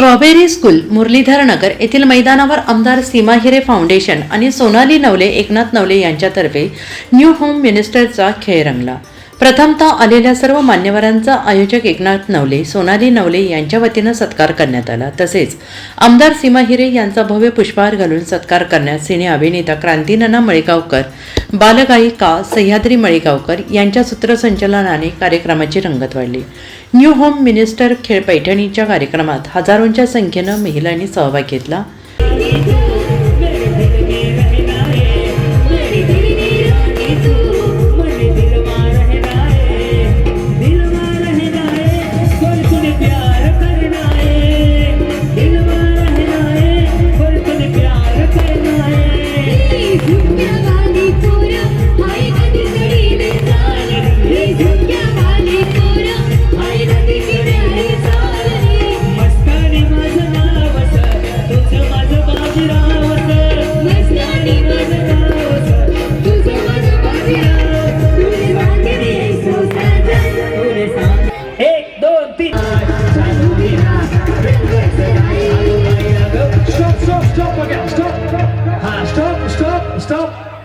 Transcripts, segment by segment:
Strawberry school Muralidhar नगर येथील मैदानावर आमदार सीमा हिरे फाउंडेशन आणि सोनाली नवले एकनाथ नवले यांच्यातर्फे न्यू होम मिनिस्टरचा खेळ रंगला. प्रथमतः आलेल्या सर्व मान्यवरांचा आयोजक एकनाथ नवले सोनाली नवले यांच्या वतीनं सत्कार करण्यात आला. तसेच आमदार सीमा हिरे यांचा भव्य पुष्पहार घालून सत्कार करण्यात सिने अभिनेता क्रांतीनाना मळेगावकर बालगायिका सह्याद्री मळेगावकर यांच्या सूत्रसंचलनाने कार्यक्रमाची रंगत वाढली. न्यू होम मिनिस्टर खेळ पैठणीच्या कार्यक्रमात हजारोंच्या संख्येनं महिलांनी सहभाग घेतला.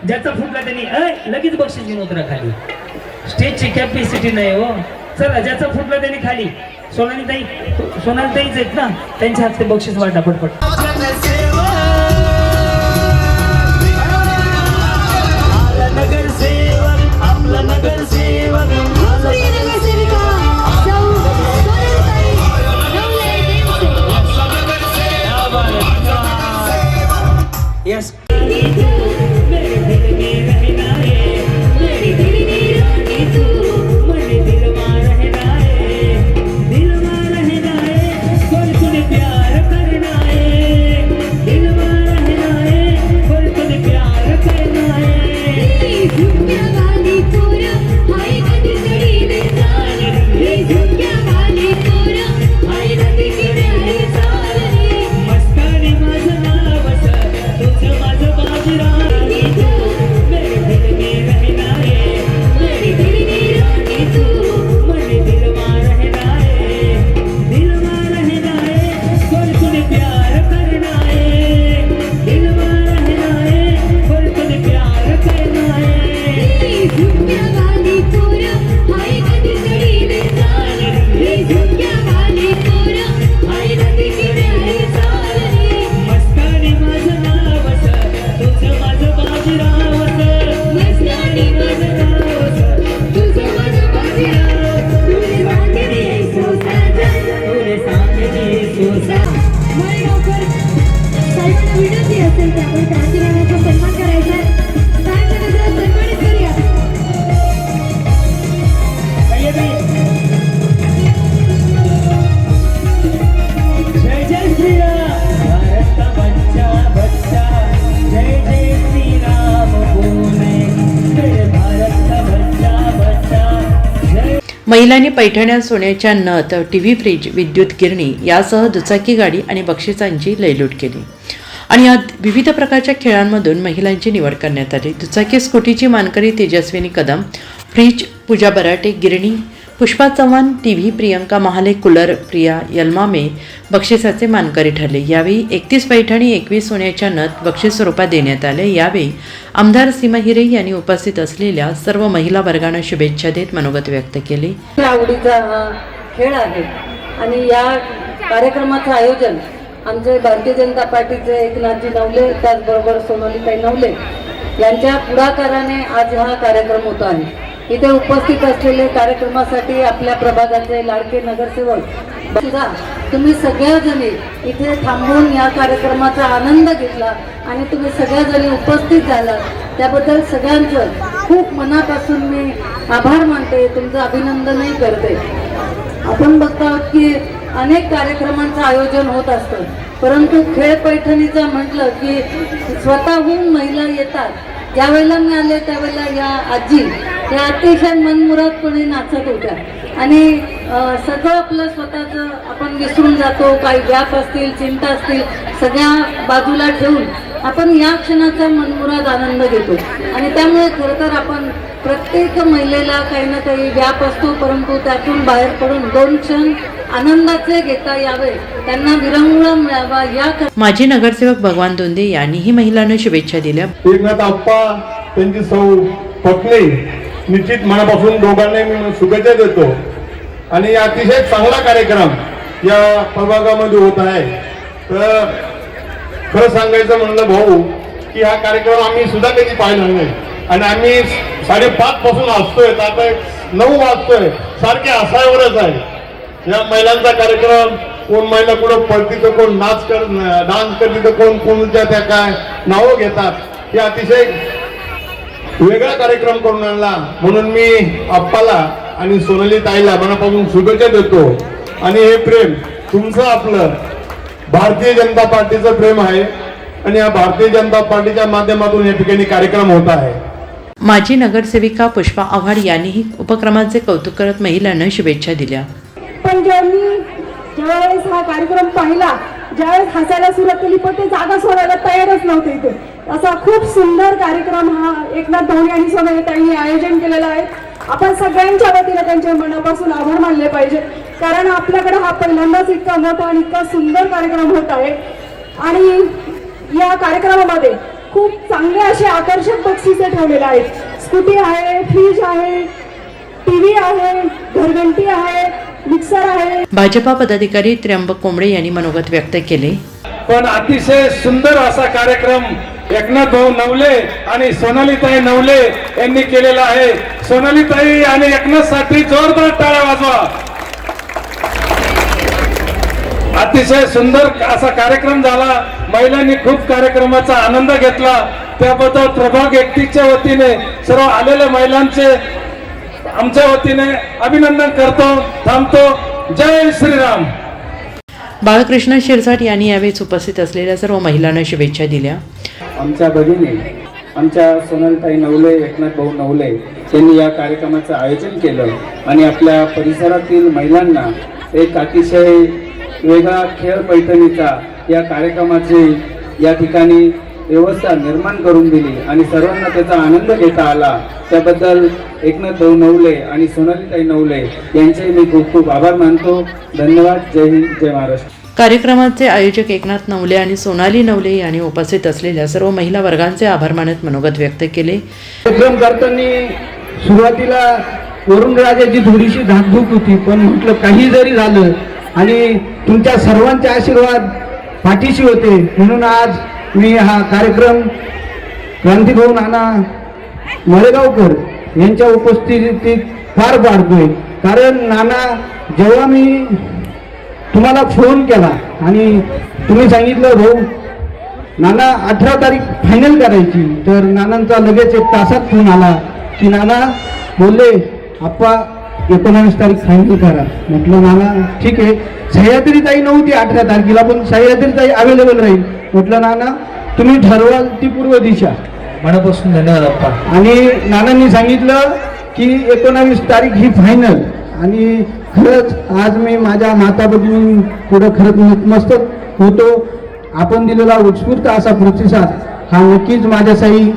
ज्याचा फुटला त्यांनी अय लगेच बक्षीस घेऊन उतरा खाली. स्टेजची कॅपॅसिटी नाही हो. चला ज्याचा फुटला त्यांनी खाली. सोनाली ताई सोनाली ताईच आहेत ना? त्यांच्या हातचे बक्षीस वाटा पटपट. महिलांनी पैठण्या सोन्याच्या नथ टी व्ही फ्रीज विद्युत गिरणी यासह दुचाकी गाडी आणि बक्षिसांची लयलूट केली. आणि यात विविध प्रकारच्या खेळांमधून महिलांची निवड करण्यात आली. दुचाकी स्कूटीची मानकरी तेजस्विनी कदम फ्रीज पूजा बराटे गिरणी Pushpa Chavan T V Priyanka Mahale cooler Priya Yalmame बक्षिसाचे मानकरी ठरले. यावेळी एकतीस पैठणी एकवीस सोन्याच्या नथ बक्षीस स्वरूपात देण्यात आले. यावेळी आमदार सीमा हिरे यांनी उपस्थित असलेल्या सर्व महिला वर्गांना शुभेच्छा देत मनोगत व्यक्त केले. आवडीचा हा खेळ आहे आणि या कार्यक्रमाचं आयोजन आमचे भारतीय जनता पार्टीचे एकनाथजी नवले त्याचबरोबर सोनालीताई नवले यांच्या पुढाकाराने आज हा कार्यक्रम होतो आहे. इथे उपस्थित असलेले कार्यक्रमासाठी आपल्या प्रभागाचे लाडके नगरसेवक सुद्धा तुम्ही सगळ्याजणी इथे थांबून या कार्यक्रमाचा आनंद घेतला आणि तुम्ही सगळ्याजणी उपस्थित झाला त्याबद्दल सगळ्यांचं खूप मनापासून मी आभार मानते तुमचं अभिनंदनही करते. आपण बघतो आहोत की अनेक कार्यक्रमांचं आयोजन होत असतं परंतु खेळ पैठणीचं म्हटलं की स्वतःहून महिला येतात. ज्यावेळेला मी आले त्यावेळेला या आजी या अतिशय मनमुरादपणे नाचत होत्या. आणि सगळं आपलं स्वतःचं आपण विसरून जातो काही व्याप असतील चिंता असतील सगळ्या बाजूला ठेवून आपण या क्षणाचा मनमुराद आनंद घेतो. आणि त्यामुळे खरं तर आपण प्रत्येक महिलेला काही ना काही व्याप असतो परंतु त्यातून बाहेर पडून दोन क्षण आनंदाचे घेता यावे त्यांना विरंगुळा मिळावा या माजी नगरसेवक भगवान दोंदे यांनीही महिलांना शुभेच्छा दिल्या. एकनाथ आप्पा त्यांची सौ पत्नी निश्चित मनापासून दोघांनाही मी शुभेच्छा देतो. आणि अतिशय चांगला कार्यक्रम या प्रभागामध्ये होत आहे. तर खरं सांगायचं म्हणलं भाऊ की हा कार्यक्रम आम्ही सुद्धा कधी पाहिला नाही. आणि आम्ही साडेपाच पासून असतोय तर आता नऊ वाजतोय. सारखे असायवरच आहे. या महिलांचा कार्यक्रम कोण महिला कुठं पळती तर कोण नाच कर डान्स करते तर कोण कोणत्या त्या काय नावं घेतात हे अतिशय वेगळा कार्यक्रम करून आणला. म्हणून मी आप्पाला आणि सोनाली ताईला मनापासून शुभेच्छा देतो. आणि हे प्रेम तुमचं आपलं. भारतीय जनता पार्टीचं प्रेम आहे. आणि या भारतीय जनता पार्टीच्या माध्यमातून या ठिकाणी कार्यक्रम होत आहे. माजी नगरसेविका पुष्पा आव्हाड यांनीही उपक्रमाचे कौतुक करत महिलांना शुभेच्छा दिल्या. पण जेव्हा मी ज्यावेळेस हा कार्यक्रम पाहिला ज्यावेळेस हसायला सुरुवात केली पण ते जागा सोडायला तयारच नव्हते इथे. असा खूप सुंदर कार्यक्रम हा एकनाथ धोनी आणि सोनाली ताईंनी आयोजन केलेला आहे. आपण सगळ्यांच्या वतीने त्यांचे मनापासून आभार मानले पाहिजे. कारण आपल्याकडे हा पहिल्यांदाच इतका मोठा आणि इतका सुंदर कार्यक्रम होत आहे. आणि या कार्यक्रमामध्ये खूप चांगले असे आकर्षक बक्षिसे ठेवलेले आहेत. स्कूटी आहे फ्रीज आहे टीव्ही आहे घरघंटी आहे मिक्सर आहे. भाजपा पदाधिकारी त्र्यंबक कोंबडे यांनी मनोगत व्यक्त केले. पण अतिशय सुंदर असा कार्यक्रम एकनाथ भाऊ नवले आणि सोनालीताई नवले यांनी केलेला आहे. सोनालीताई आणि एकनाथसाठी जोरदार टाळ्या वाजवा. अतिशय सुंदर असा कार्यक्रम झाला. महिलांनी खूप कार्यक्रमाचा आनंद घेतला. त्याबद्दल प्रभाग एकटीच्या वतीने सर्व आलेल्या महिलांचे आमच्या वतीने अभिनंदन करतो थांबतो. जय श्रीराम. बाळकृष्ण शिरसाट यांनी यावेळी उपस्थित असलेल्या सर्व महिलांना शुभेच्छा दिल्या. आमच्या भगिनी आमच्या सोनलताई नवले एकनाथ भाऊ नवले यांनी या कार्यक्रमाचं आयोजन केलं आणि आपल्या परिसरातील महिलांना एक अतिशय वेगळा खेळ पैठणीचा या कार्यक्रमाची या ठिकाणी व्यवस्था निर्माण करून दिली आणि सर्वांना त्याचा आनंद घेता आला. त्याबद्दल एकनाथ भाऊ नवले आणि सोनालीताई नवले यांचे मी खूप खूप आभार मानतो. धन्यवाद. जय हिंद. जय महाराष्ट्र. कार्यक्रमाचे आयोजक एकनाथ नवले आणि सोनाली नवले यांनी उपस्थित असलेल्या सर्व महिला वर्गांचे आभार मानत मनोगत व्यक्त केले. कार्यक्रम करताना सुरुवातीला वरुणराजाची थोडीशी धाकधूक होती पण म्हटलं काही जरी झालं आणि तुमच्या सर्वांचे आशीर्वाद पाठीशी होते म्हणून आज मी हा कार्यक्रम क्रांतीभाऊ नाना मळेगावकर यांच्या उपस्थितीत पार पाडतोय कारण नाना जेव्हा मी तुम्हाला फोन केला आणि तुम्ही सांगितलं भाऊ नाना अठरा तारीख फायनल करायची. तर नानांचा लगेच एक तासात फोन आला की नाना बोलले आप्पा एकोणावीस तारीख फायनल करा. म्हटलं नाना ठीक आहे. सह्याद्री ताई नव्हती अठरा तारखेला पण सह्याद्री ताई अवेलेबल राहील. म्हटलं नाना तुम्ही ठरवाल ती पूर्व दिशा. मनापासून धन्यवाद अप्पा आणि नानांनी सांगितलं की एकोणावीस तारीख ही फायनल आणि खरंच आज मी माझ्या माता भगिनी पुढं खरंच नतमस्तक होतो. आपण दिलेला उत्स्फूर्त असा प्रतिसाद हा नक्कीच माझ्यासाठी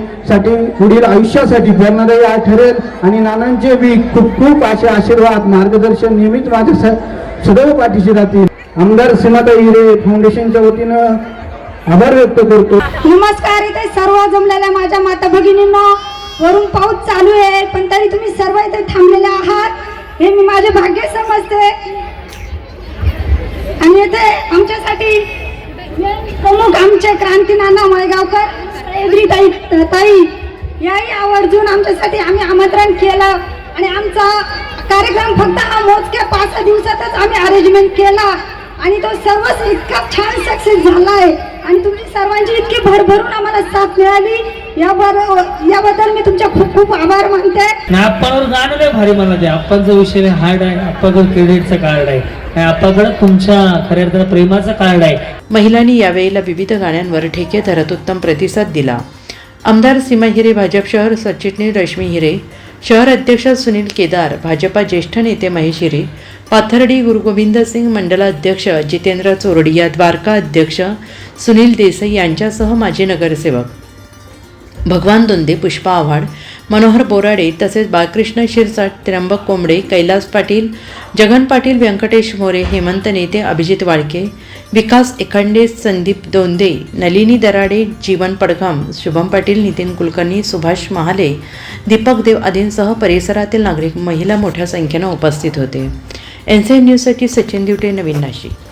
पुढील आयुष्यासाठी प्रेरणादायी ठरेल. आणि नानांचे बी खूप खूप असे आशीर्वाद मार्गदर्शन नेहमीच माझ्या स- सदैव पाठीशी राहतील. आमदार सीमाता हिरे फाउंडेशनच्या वतीनं आभार व्यक्त करतो. नमस्कार इथे सर्व जमलेल्या माझ्या माता भगिनींना वरून पाऊस चालू आहे पण तरी तुम्ही सर्व इथे थांबलेले आहात. हे मी माझे भाग्य समजते. आणि इथे आमच्यासाठी प्रमुख आमचे क्रांती नाना मळगावकर एव्हरी ताई ताई याही आवर्जून आमच्यासाठी आम्ही आमंत्रण केलं. आणि आमचा कार्यक्रम फक्त हा मोजक्या पाच दिवसातच आम्ही अरेंजमेंट केला. आणि तो सर्वच इतका छान सक्सेस झाला आहे सर्वांची इतकी भरभरून आम्हाला साथ मिळाली. याबद्दल मी तुमचे खूप खूप आभार मानते. गाणं लय भारी मला ते आप्पांचा विषय हार्ड आहे. आप्पाकडे क्रेडिटचं कार्ड आहे. आणि आप्पाकडे तुमच्या खऱ्या अर्थानं प्रेमाचं कार्ड आहे. महिलांनी यावेळेला विविध गाण्यांवर ठेके धरत उत्तम प्रतिसाद दिला. आमदार सीमा हिरे भाजप शहर सरचिटणीस रश्मी हिरे शहर अध्यक्ष सुनील केदार भाजपा ज्येष्ठ नेते महेशिरी पाथर्डी गुरुगोविंद सिंग मंडलाध्यक्ष जितेंद्र चोरडिया द्वारका अध्यक्ष सुनील देसाई यांच्यासह माजी नगरसेवक. भगवान दोंदे पुष्पा आव्हाड मनोहर बोराडे तसेच बाळकृष्ण शिरसाट त्र्यंबक कोंबडे कैलास पाटील जगन पाटील व्यंकटेश मोरे हेमंत नेते अभिजित वाळके विकास एखंडे संदीप दोंदे नलिनी दराडे जीवन पडघम शुभम पाटील नितीन कुलकर्णी सुभाष महाले दीपक देव आदींसह परिसरातील नागरिक महिला मोठ्या संख्येनं उपस्थित होते. एन सी एन न्यूजसाठी सचिन दिवटे नवीन नाशिक.